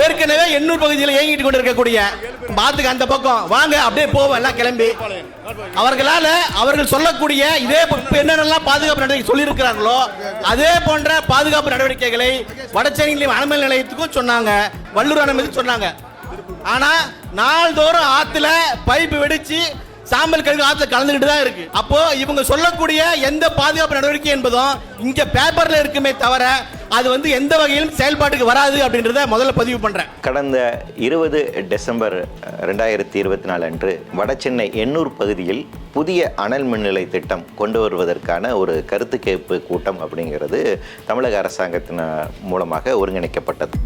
ஏற்கனவே எண்ணூர் பகுதியில் இயங்கிட்டு கொண்டு இருக்கக்கூடிய பாத்துக்கு அந்த பக்கம். வாங்க அப்படியே போவோம் எல்லாம் கிளம்பி. அவர்களால் அவர்கள் சொல்லக்கூடிய இதே என்னென்னலாம் பாதுகாப்பு நடவடிக்கை சொல்லியிருக்கிறார்களோ அதே போன்ற பாதுகாப்பு நடவடிக்கைகளை வடச்சேரியிலையும் அனுமல் நிலையத்துக்கும் சொன்னாங்க. வள்ளூர் அனுமதி சொன்னாங்க. ஆனால் நாள்தோறும் ஆற்றுல பைப்பு வெடித்து சாம்பல் கழுகு ஆற்றுல கலந்துக்கிட்டு தான் இருக்கு. அப்போ இவங்க சொல்லக்கூடிய எந்த பாதுகாப்பு நடவடிக்கை என்பதும் இங்கே பேப்பரில் இருக்குமே தவிர அது வந்து எந்த வகையிலும் செயல்பாட்டுக்கு வராது அப்படின்றத முதல்ல பதிவு பண்றேன். கடந்த இருபது டிசம்பர் ரெண்டாயிரத்தி இருபத்தி நாலு அன்று வடசென்னை எண்ணூர் பகுதியில் புதிய அனல் மின் நிலைய திட்டம் கொண்டு வருவதற்கான ஒரு கருத்து கேட்பு கூட்டம் அப்படிங்கிறது தமிழக அரசாங்கத்தின் மூலமாக ஒருங்கிணைக்கப்பட்டது.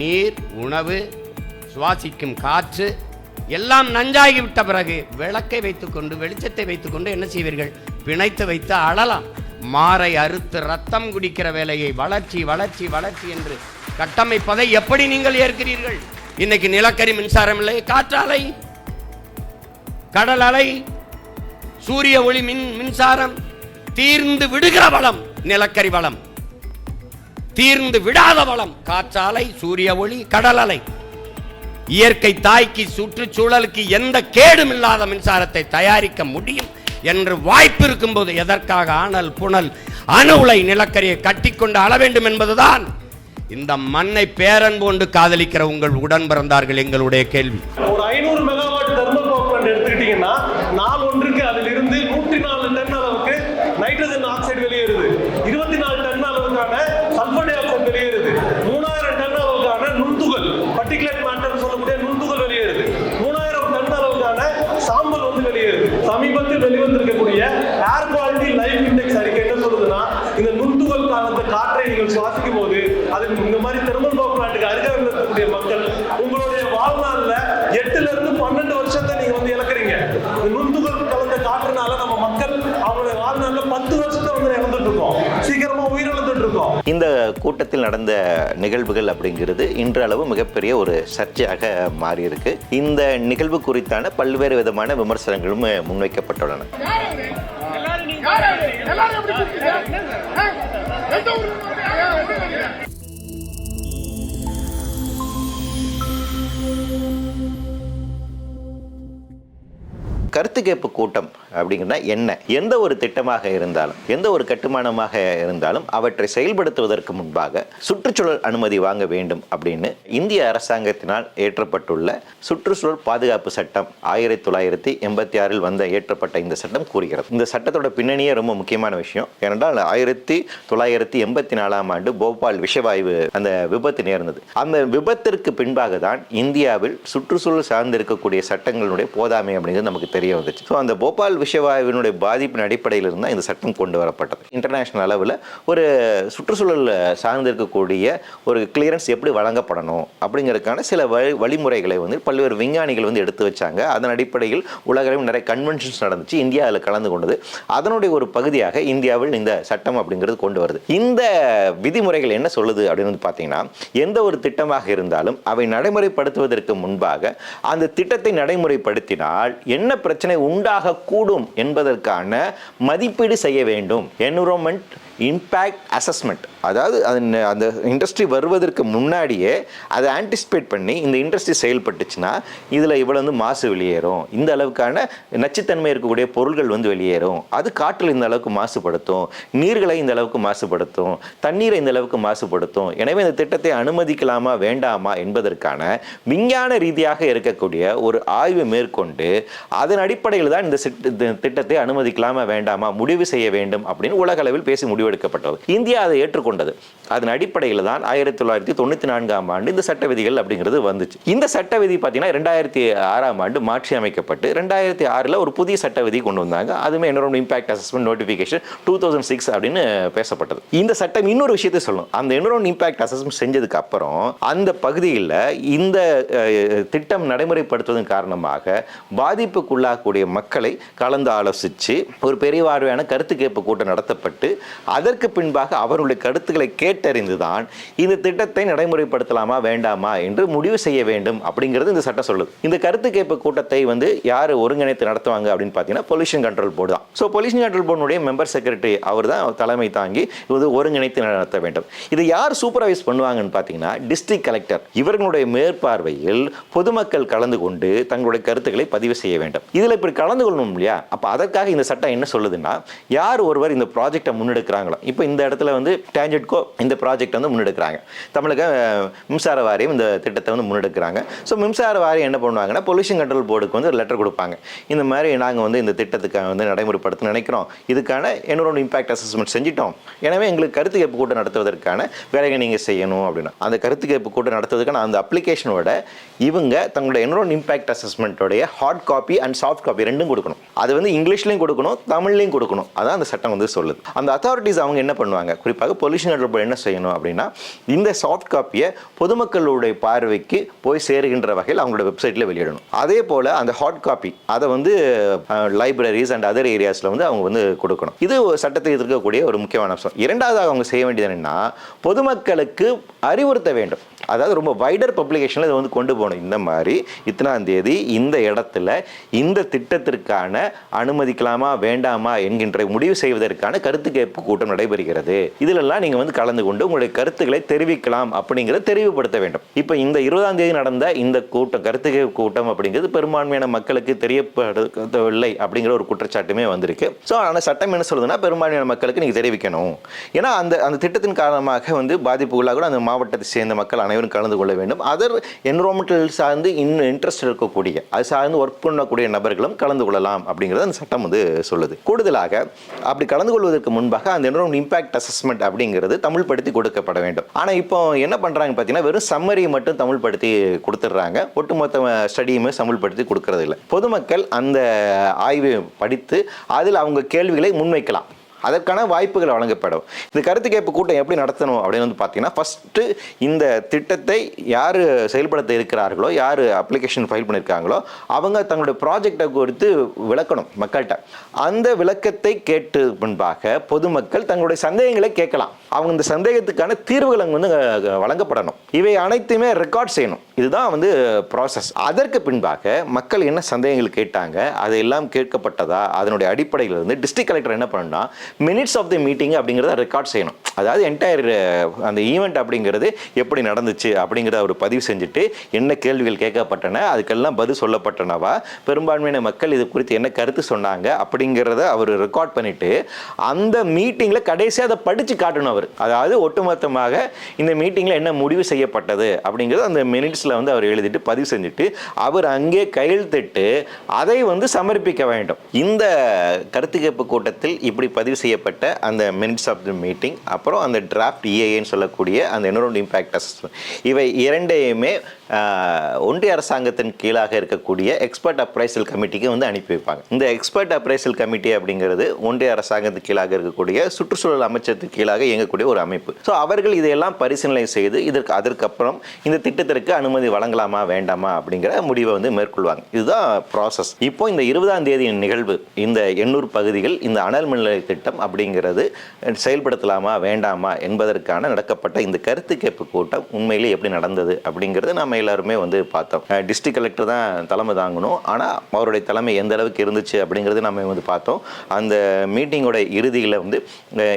நீர் உணவு சுவாசிக்கும் காற்று எல்லாம் நஞ்சாகிவிட்ட பிறகு விளக்கை வைத்துக்கொண்டு வெளிச்சத்தை வைத்துக்கொண்டு என்ன செய்வீர்கள்? பிணைத்து வைத்து அழலாம். மாறை அறுத்து ரத்தம் குடிக்கிற வேலையை வளர்ச்சி வளர்ச்சி வளர்ச்சி என்று கட்டமைப்பதை எப்படி நீங்கள் ஏற்கிறீர்கள்? இன்னைக்கு நிலக்கரி மின்சாரம் இல்லை காற்றாலை கடல் அலை சூரிய ஒளி மின் மின்சாரம் தீர்ந்து விடுகிற வளம் நிலக்கரி வளம். தீர்ந்து விடாத வளம் காற்றாலை சூரிய ஒளி கடல் அலை. இயற்கை தாய்க்கு சுற்றுச்சூழலுக்கு எந்த கேடும் இல்லாத மின்சாரத்தை தயாரிக்க முடியும்? என்று வாய்ப்பு இருக்கும்போது எதற்காக ஆனல் புனல் அணு உலை நிலக்கரியை கட்டிக்கொண்டு அள வேண்டும் என்பதுதான். இந்த மண்ணை பேரன் போன்று காதலிக்கிற உங்கள் உடன் பிறந்தார்கள் எங்களுடைய கேள்வி. நீங்கள் சுவாசிக்கும் போது அது இந்த மாதிரி தெர்மல் பவர் பிளான்ட்டுக்கு அருகாமையில் இருக்கக்கூடிய மக்கள் உங்களுடைய வாழ்நாள்ல எட்டுல இருந்து பன்னெண்டு வருஷத்தை நீங்க வந்து இழக்கிறீங்க இந்த நுண்துகள் கலந்த காற்றுனால நம்ம மக்கள் அவங்களுடைய வாழ்நாள்ல பத்து வருஷத்தை வந்து இழந்துட்டு இருக்கோம் சீக்கிரமா உயிரிழந்துட்டு இருக்கோம் இந்த கூட்டத்தில் நடந்த நிகழ்வுகள் அப்படிங்கிறது இன்றளவு மிகப்பெரிய ஒரு சர்ச்சையாக மாறியிருக்கு இந்த நிகழ்வு குறித்தான பல்வேறு விதமான விமர்சனங்களும் முன்வைக்கப்பட்டுள்ளன கருத்து கேட்பு கூட்டம். அப்படிங்கிறனா என்ன? எந்த ஒரு திட்டமாக இருந்தாலும் எந்த ஒரு கட்டுமானமாக இருந்தாலும் அவற்றை செயல்படுத்துவதற்கு முன்பாக சுற்றுச்சூழல் அனுமதி வாங்க வேண்டும் அப்படின்னு இந்திய அரசாங்கத்தினால் ஏற்றப்பட்டுள்ள சுற்றுச்சூழல் பாதுகாப்பு சட்டம் ஆயிரத்தி தொள்ளாயிரத்தி எண்பத்தி ஆறில் வந்த ஏற்றப்பட்ட இந்த சட்டம் கூறுகிறது. இந்த சட்டத்தோட பின்னணியே ரொம்ப முக்கியமான விஷயம். ஏனென்றால் ஆயிரத்தி தொள்ளாயிரத்தி எண்பத்தி நாலாம் ஆண்டு போபால் விஷவாயு அந்த விபத்து நேர்ந்தது. அந்த விபத்திற்கு பின்பாக தான் இந்தியாவில் சுற்றுச்சூழல் சார்ந்திருக்கக்கூடிய சட்டங்களுடைய போதாமை அப்படிங்கிறது நமக்கு தெரிய வந்துச்சு. ஸோ அந்த போபால் விஷவாயுவினுடைய பாதிப்பின் அடிப்படையில் இருந்தால் இந்த சட்டம் கொண்டு வரப்பட்டது. இன்டர்நேஷனல் அளவில் ஒரு சுற்றுச்சூழல் சார்ந்து இருக்கக்கூடிய ஒரு கிளியரன்ஸ் எப்படி வழங்கப்படணும் அப்படிங்கிறதுக்கான சில வழி வழிமுறைகளை வந்து பல்வேறு விஞ்ஞானிகள் வந்து எடுத்து வச்சாங்க. அதன் அடிப்படையில் உலகளவில் நிறைய கன்வென்ஷன்ஸ் நடந்துச்சு. இந்தியா அதில் கலந்து கொண்டது. அதனுடைய ஒரு பகுதியாக இந்தியாவில் இந்த சட்டம் அப்படிங்கிறது கொண்டு வருது. இந்த விதிமுறைகள் என்ன சொல்லுது அப்படின்னு வந்து பார்த்தீங்கன்னா எந்த ஒரு திட்டமாக இருந்தாலும் அவை நடைமுறைப்படுத்துவதற்கு முன்பாக அந்த திட்டத்தை நடைமுறைப்படுத்தினால் என்ன பிரச்சனை உண்டாகக்கூடும் என்பதற்கான மதிப்பீடு செய்ய வேண்டும். என்விரான்மெண்ட் இம்பேக்ட் அசஸ்மெண்ட் அதாவது அது அந்த இண்டஸ்ட்ரி வருவதற்கு முன்னாடியே அதை ஆன்டிசிபேட் பண்ணி இந்த இண்டஸ்ட்ரி செயல்பட்டுச்சுன்னா இதில் இவ்வளோ வந்து மாசு வெளியேறும். இந்த அளவுக்கான நச்சுத்தன்மை இருக்கக்கூடிய பொருள்கள் வந்து வெளியேறும். அது காற்றில் இந்த அளவுக்கு மாசுபடுத்தும். நீர்களை இந்த அளவுக்கு மாசுபடுத்தும். தண்ணீரை இந்த அளவுக்கு மாசுபடுத்தும். எனவே இந்த திட்டத்தை அனுமதிக்கலாமா வேண்டாமா என்பதற்கான விஞ்ஞான ரீதியாக இருக்கக்கூடிய ஒரு ஆய்வு மேற்கொண்டு அதன் அடிப்படையில் தான் இந்த திட்டத்தை அனுமதிக்கலாமா வேண்டாமா முடிவு செய்ய வேண்டும் அப்படின்னு உலகளவில் பேசி முடிவெடுக்கப்பட்டது. இந்தியா அதை ஏற்றுக்கொண்டது. அதன் அடிப்படையில் தான் ஆயிரத்தி தொள்ளாயிரத்தி தொண்ணூற்றி நான்காம் ஆண்டு இந்த சட்ட விதிகள் அப்படிங்கிறது வந்துச்சு. இந்த சட்ட விதி பார்த்தீங்கன்னா ரெண்டாயிரத்தி ஆறாம் ஆண்டு மாற்றி அமைக்கப்பட்டு ரெண்டாயிரத்தி ஆறில் ஒரு புதிய சட்ட விதி கொண்டு வந்தாங்க. அதுவுமே என்னோட impact assessment notification two thousand six அப்படின்னு பேசப்பட்டது. இந்த சட்டம் இன்னொரு விஷயத்தை சொல்லும் அந்த என்விரான் இம்பாக்ட் அசஸ்மெண்ட் செஞ்சதுக்கு அப்புறம் அந்த பகுதியில் இந்த திட்டம் நடைமுறைப்படுத்துவதன் காரணமாக பாதிப்புக்குள்ளாகக்கூடிய மக்களை கலந்து ஆலோசித்து ஒரு பெரிய கருத்து கேட்பு கூட்டம் நடத்தப்பட்டு அதற்கு பின்பாக அவர்களுடைய கருத்துக்களை கேட்டறிந்துதான் இந்த திட்டத்தை நடைமுறைப்படுத்தலாமா வேண்டாமா என்று முடிவு செய்ய வேண்டும் அப்படிங்கிறது இந்த சட்டம் சொல்லுது. இந்த கருத்து கேட்பு கூட்டத்தை வந்து யார் ஒருங்கிணைத்து நடத்துவாங்க அப்படின்னு பார்த்தீங்கன்னா பொல்யூஷன் கண்ட்ரோல் போர்டு தான். ஸோ பொல்யூஷன் கண்ட்ரோல் போர்டுடைய மெம்பர் செக்ரட்டரி அவர் தான் தலைமை தாங்கி இது ஒருங்கிணைத்து நடத்த வேண்டும். இது யார் சூப்பர்வைஸ் பண்ணுவாங்கன்னு பார்த்தீங்கன்னா டிஸ்ட்ரிக்ட் கலெக்டர் இவர்களுடைய மேற்பார்வையில் பொதுமக்கள் கலந்து கொண்டு தங்களுடைய கருத்துக்களை பதிவு செய்ய வேண்டும். இதில் இப்படி கலந்து கொள்ளணும் இல்லையா? அப்போ அதற்காக இந்த சட்டம் என்ன சொல்லுதுன்னா யார் ஒருவர் இந்த ப்ராஜெக்டை முன்னெடுக்கிறாங்களோ இப்போ இந்த இடத்துல வந்து டேஞ்சட்கோ இந்த ப்ராஜெக்ட் வந்து முன்னெடுக்கிறாங்க. தமிழக மின்சார வாரியம் இந்த திட்டத்தை வந்து முன்னெடுக்கிறாங்க. ஸோ மின்சார வாரியம் என்ன பண்ணுவாங்கன்னா பொல்யூஷன் கண்ட்ரோல் போர்டுக்கு வந்து ஒரு லெட்டர் கொடுப்பாங்க. இந்த மாதிரி நாங்கள் வந்து இந்த திட்டத்துக்காக வந்து நடைமுறைப்படுத்த நினைக்கிறோம். இதுக்கான என்னோட இம்பாக்ட் அசஸ்மெண்ட் செஞ்சிட்டோம். எனவே எங்களுக்கு கருத்து கேட்பு கூட்டம் நடத்துவதற்கான வேலையை நீங்கள் செய்யணும் அப்படின்னா அந்த கருத்து கேட்பு கூட்டம் நடத்துவதற்கான அந்த அப்ளிகேஷனோட இவங்க தங்களோட என்னோட impact அசஸ்மெண்ட்டோடைய hard copy and soft copy ரெண்டும் கொடுக்கணும். அது வந்து இங்கிலீஷ்லையும் கொடுக்கணும் தமிழ்லையும் கொடுக்கணும். அதான் அந்த சட்டம் வந்து சொல்லுது. அந்த அத்தாரிட்டிஸ் அவங்க என்ன பண்ணுவாங்க? குறிப்பாக பொல்யூஷன் கண்ட்ரோல் போர்டு என்ன செய்யணும் அப்படின்னா இந்த சாஃப்ட் காப்பியை பொதுமக்களுடைய பார்வைக்கு போய் சேருகின்ற வகையில் அவங்களோட வெப்சைட்டில் வெளியிடணும். அதே போல் அந்த ஹாட் காப்பி அதை வந்து லைப்ரரிஸ் அண்ட் அதர் ஏரியாஸில் வந்து அவங்க வந்து கொடுக்கணும். இது ஒரு எதிர்க்கக்கூடிய இருக்கக்கூடிய ஒரு முக்கியமான அம்சம். இரண்டாவது அவங்க செய்ய வேண்டியது என்னென்னா பொதுமக்களுக்கு அறிவுறுத்த வேண்டும். அதாவது ரொம்ப வைடர் பப்ளிகேஷனில் இதை வந்து கொண்டு போகணும். இந்த மாதிரி இத்தனாம் தேதி இந்த இடத்துல இந்த திட்டத்திற்கான அனுமதிக்கலாமா வேண்டாமா என்கின்ற முடிவு செய்வதற்கான கருத்து கேட்பு கூட்டம் நடைபெறுகிறது. இதிலெல்லாம் நீங்கள் வந்து கலந்து கொண்டு உங்களுடைய கருத்துக்களை தெரிவிக்கலாம் அப்படிங்கிறத தெரிவுபடுத்த வேண்டும். இப்போ இந்த இருபதாம் தேதி நடந்த இந்த கூட்டம் கருத்து கேட்பு கூட்டம் அப்படிங்கிறது பெரும்பான்மையான மக்களுக்கு தெரியப்படவில்லை அப்படிங்கிற ஒரு குற்றச்சாட்டுமே வந்திருக்கு. ஸோ ஆனால் சட்டம் என்ன சொல்லுதுன்னா பெரும்பான்மையான மக்களுக்கு நீங்கள் தெரிவிக்கணும். ஏன்னா அந்த அந்த திட்டத்தின் காரணமாக வந்து பாதிப்புகளாக கூட அந்த மாவட்டத்தை சேர்ந்த மக்கள் அனைவரும் கலந்து கொள்ள வேண்டும். அதர் என்விரான்மெண்டல் சார்ந்து இன்னும் இன்ட்ரெஸ்ட் இருக்கக்கூடிய அது சார்ந்து ஒர்க் பண்ணக்கூடிய நபர்களும் கலந்து கொள்ளலாம் அப்படிங்கிறது அந்த சட்டம் வந்து சொல்லுது. கூடுதலாக அப்படி கலந்து கொள்வதற்கு முன்பாக அந்த என்விரான்மெண்ட் இம்பாக்ட் அசஸ்மெண்ட் அப்படிங்கிறது தமிழ் படுத்தி கொடுக்கப்பட வேண்டும். ஆனால் இப்போ என்ன பண்ணுறாங்க பார்த்தீங்கன்னா வெறும் சம்மரி மட்டும் தமிழ் படுத்தி கொடுத்துட்றாங்க. ஒட்டுமொத்த ஸ்டடியுமே தமிழ் படுத்தி கொடுக்கறது இல்லை பொதுமக்கள் அந்த ஆய்வை படித்து அதில் அவங்க கேள்விகளை முன்வைக்கலாம். அதற்கான வாய்ப்புகள் வழங்கப்படும். இந்த கருத்து கேட்பு கூட்டம் எப்படி நடத்தணும் அப்படின்னு வந்து பார்த்தீங்கன்னா ஃபஸ்ட்டு இந்த திட்டத்தை யார் செயல்படுத்த இருக்கிறார்களோ யார் அப்ளிகேஷன் ஃபைல் பண்ணியிருக்காங்களோ அவங்க தங்களுடைய ப்ராஜெக்டை குறித்து விளக்கணும் மக்கள்கிட்ட. அந்த விளக்கத்தை கேட்டு முன்பாக பொதுமக்கள் தங்களுடைய சந்தேகங்களை கேட்கலாம். அவங்க இந்த சந்தேகத்துக்கான தீர்வுகள் அங்கே வந்து வழங்கப்படணும். இவை அனைத்துமே ரெக்கார்ட் செய்யணும். இதுதான் வந்து ப்ராசஸ் அதற்கு பின்பாக மக்கள் என்ன சந்தேகங்கள் கேட்டாங்க அதையெல்லாம் கேட்கப்பட்டதா? அதனுடைய அடிப்படையில் இருந்து டிஸ்ட்ரிக்ட் கலெக்டர் என்ன பண்ணணும்னா மினிட்ஸ் ஆஃப் தி மீட்டிங் அப்படிங்கிறத ரெக்கார்ட் செய்யணும். அதாவது என்டையர் அந்த ஈவெண்ட் அப்படிங்கிறது எப்படி நடந்துச்சு அப்படிங்கிறத அவர் பதிவு செஞ்சுட்டு என்ன கேள்விகள் கேட்கப்பட்டன அதுக்கெல்லாம் பதில் சொல்லப்பட்டனவா பெரும்பான்மையான மக்கள் இது குறித்து என்ன கருத்து சொன்னாங்க அப்படிங்கிறத அவர் ரெக்கார்ட் பண்ணிட்டு அந்த மீட்டிங்கில் கடைசியாக அதை படித்து காட்டணும் அவர். அதாவது ஒட்டுமொத்தமாக இந்த மீட்டிங்கில் என்ன முடிவு செய்யப்பட்டது அப்படிங்கிறது அந்த மினிட்ஸில் வந்து அவர் எழுதிட்டு பதிவு செஞ்சுட்டு அவர் அங்கே கையெழுத்திட்டு அதை வந்து சமர்ப்பிக்க வேண்டும். இந்த கருத்து கேட்பு கூட்டத்தில் இப்படி பதிவு செய்யப்பட்ட அந்த மினிட்ஸ் ஆஃப் தி மீட்டிங் அப்புறம் அந்த டிராஃப்ட் இஏஏன்னு சொல்லக்கூடிய அந்த என்னோட இம்பேக்ட் அசஸ்மெண்ட் இவை இரண்டையுமே ஒன்றிய அரசாங்கத்தின் கீழாக இருக்கக்கூடிய எக்ஸ்பர்ட் அப்ரைசல் கமிட்டிக்கு வந்து அனுப்பி வைப்பாங்க. இந்த எக்ஸ்பர்ட் அப்ரைசல் கமிட்டி அப்படிங்கிறது ஒன்றிய அரசாங்கத்துக்கு கீழாக இருக்கக்கூடிய சுற்றுச்சூழல் அமைச்சத்துக்கு கீழாக இயங்கக்கூடிய ஒரு அமைப்பு. ஸோ அவர்கள் இதையெல்லாம் பரிசீலனை செய்து இதற்கு அதற்கப்புறம் இந்த திட்டத்திற்கு அனுமதி வழங்கலாமா வேண்டாமா அப்படிங்கிற முடிவை வந்து மேற்கொள்வாங்க. இதுதான் ப்ராசஸ் இப்போ இந்த இருபதாம் தேதியின் நிகழ்வு இந்த எண்ணூர் பகுதிகள் இந்த அனல் மின் நிலைய திட்டம் அப்படிங்கிறது செயல்படுத்தலாமா வேண்டாமா என்பதற்கான நடக்கப்பட்ட இந்த கருத்து கேட்பு கூட்டம் உண்மையிலே எப்படி நடந்தது அப்படிங்கிறது நம்ம எல்லாருமே வந்து பார்த்தோம். டிஸ்ட்ரிக்ட் கலெக்டர் தான் தலைமை தாங்கணும். ஆனால் அவருடைய தலைமை எந்த அளவுக்கு இருந்துச்சு அப்படிங்கிறது நம்ம வந்து பார்த்தோம். அந்த மீட்டிங்கோட இறுதியில் வந்து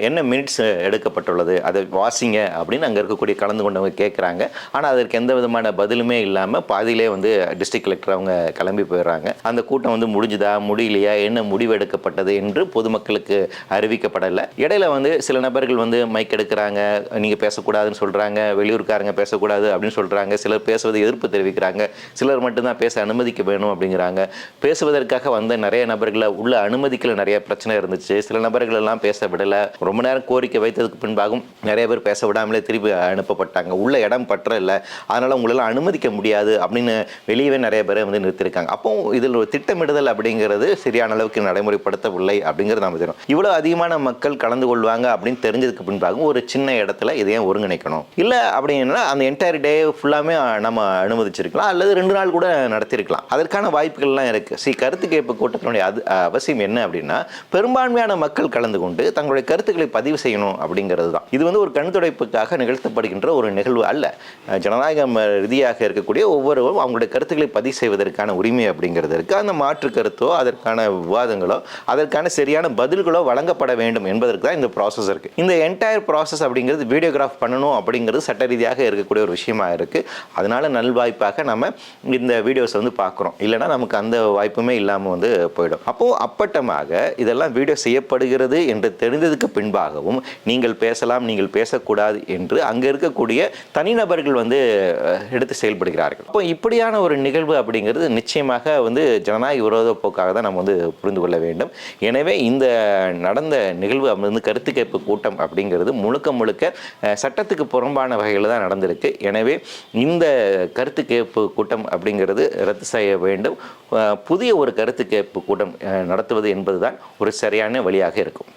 என்ன மினிட்ஸ் எடுக்கப்பட்டுள்ளது அதை வாசிங்க அப்படின்னு அங்கே இருக்கக்கூடிய கலந்து கொண்டவங்க கேட்குறாங்க ஆனால் அதற்கு எந்த விதமான பதிலுமே இல்லாமல் பாதியிலே வந்து டிஸ்ட்ரிக்ட் கலெக்டர் அவங்க கிளம்பி போயிடுறாங்க. அந்த கூட்டம் வந்து முடிஞ்சுதா முடியலையா என்ன முடிவு எடுக்கப்பட்டது என்று பொதுமக்களுக்கு அறிவிக்கப்படலை. இடையில வந்து சில நபர்கள் வந்து மைக் எடுக்கிறாங்க நீங்கள் பேசக்கூடாதுன்னு சொல்கிறாங்க வெளியூர்காரங்க பேசக்கூடாது அப்படின்னு சொல்கிறாங்க சிலர் பேசுவதை எதிர்ப்பு தெரிவிக்கிறாங்க. சிலர் மட்டும்தான் பேச அனுமதிக்க வேணும் அப்படிங்கிறாங்க. பேசுவதற்காக வந்த நிறைய நபர்களை உள்ள அனுமதிக்கல நிறைய பிரச்சனை இருந்துச்சு. சில நபர்கள் எல்லாம் பேச விடலை. ரொம்ப நேரம் கோரிக்கை வைத்ததுக்கு பின்பாகவும் நிறைய பேர் பேச விடாமலே திருப்பி அனுப்பப்பட்டாங்க. உள்ள இடம் பற்ற இல்லை. அதனால் உங்களெல்லாம் அனுமதிக்க முடியாது அப்படின்னு வெளியவே நிறைய பேரை வந்து நிறுத்திருக்காங்க. அப்போ இதில் ஒரு திட்டமிடுதல் அப்படிங்கிறது சரியான அளவுக்கு நடைமுறைப்படுத்தவில்லை அப்படிங்கிறது நம்ம தெரியும். இவ்வளோ அதிகமான மக்கள் கலந்து கொள்வாங்க அப்படின்னு தெரிஞ்சதுக்கு பின்பாகவும் ஒரு சின்ன இடத்துல இதையும் ஒருங்கிணைக்கணும். இல்லை அப்படின்னா அந்த என்டையர் டே ஃபுல்லாமே நம்ம நம்ம அனுமதிச்சிருக்கலாம் அல்லது ரெண்டு நாள் கூட நடத்தியிருக்கலாம் அதற்கான வாய்ப்புகள்லாம் இருக்குது சி கருத்து கேட்பு கூட்டத்தினுடைய அது அவசியம் என்ன அப்படின்னா பெரும்பான்மையான மக்கள் கலந்து கொண்டு தங்களுடைய கருத்துக்களை பதிவு செய்யணும் அப்படிங்கிறது தான். இது வந்து ஒரு கண்துடைப்புக்காக நிகழ்த்தப்படுகின்ற ஒரு நிகழ்வு அல்ல. ஜனநாயக ஜனநாயகம் ரீதியாக இருக்கக்கூடிய ஒவ்வொருவரும் அவங்களுடைய கருத்துக்களை பதிவு செய்வதற்கான உரிமை அப்படிங்கிறது இருக்குது அந்த மாற்று கருத்தோ அதற்கான விவாதங்களோ அதற்கான சரியான பதில்களோ வழங்கப்பட வேண்டும் என்பதற்கு தான் இந்த ப்ராசஸ் இருக்குது இந்த என்டையர் ப்ராசஸ் அப்படிங்கிறது வீடியோகிராஃப் பண்ணணும் அப்படிங்கிறது சட்ட ரீதியாக இருக்கக்கூடிய ஒரு விஷயமா இருக்குது அதனால் நல்வாய்ப்பாக நம்ம இந்த வீடியோஸ் வந்து பார்க்குறோம். இல்லைன்னா நமக்கு அந்த வாய்ப்புமே இல்லாமல் வந்து போயிடும். அப்போ அப்பட்டமாக இதெல்லாம் வீடியோ செய்யப்படுகிறது என்று தெரிந்ததுக்கு பின்பாகவும் நீங்கள் பேசலாம் நீங்கள் பேசக்கூடாது என்று அங்கே இருக்கக்கூடிய தனிநபர்கள் வந்து எடுத்து செயல்படுகிறார்கள். அப்போ இப்படியான ஒரு நிகழ்வு அப்படிங்கிறது நிச்சயமாக வந்து ஜனநாயக விரோத போக்காக தான் நம்ம வந்து புரிந்து கொள்ள வேண்டும். எனவே இந்த நடந்த நிகழ்வு வந்து கருத்து கேட்பு கூட்டம் அப்படிங்கிறது முழுக்க முழுக்க சட்டத்துக்கு புறம்பான வகையில் தான் நடந்திருக்கு. எனவே இந்த கருத்து கேட்பு கூட்டம் அப்படிங்கிறது ரத்து செய்ய வேண்டும். புதிய ஒரு கருத்து கேட்பு கூட்டம் நடத்துவது என்பதுதான் ஒரு சரியான வழியாக இருக்கும்.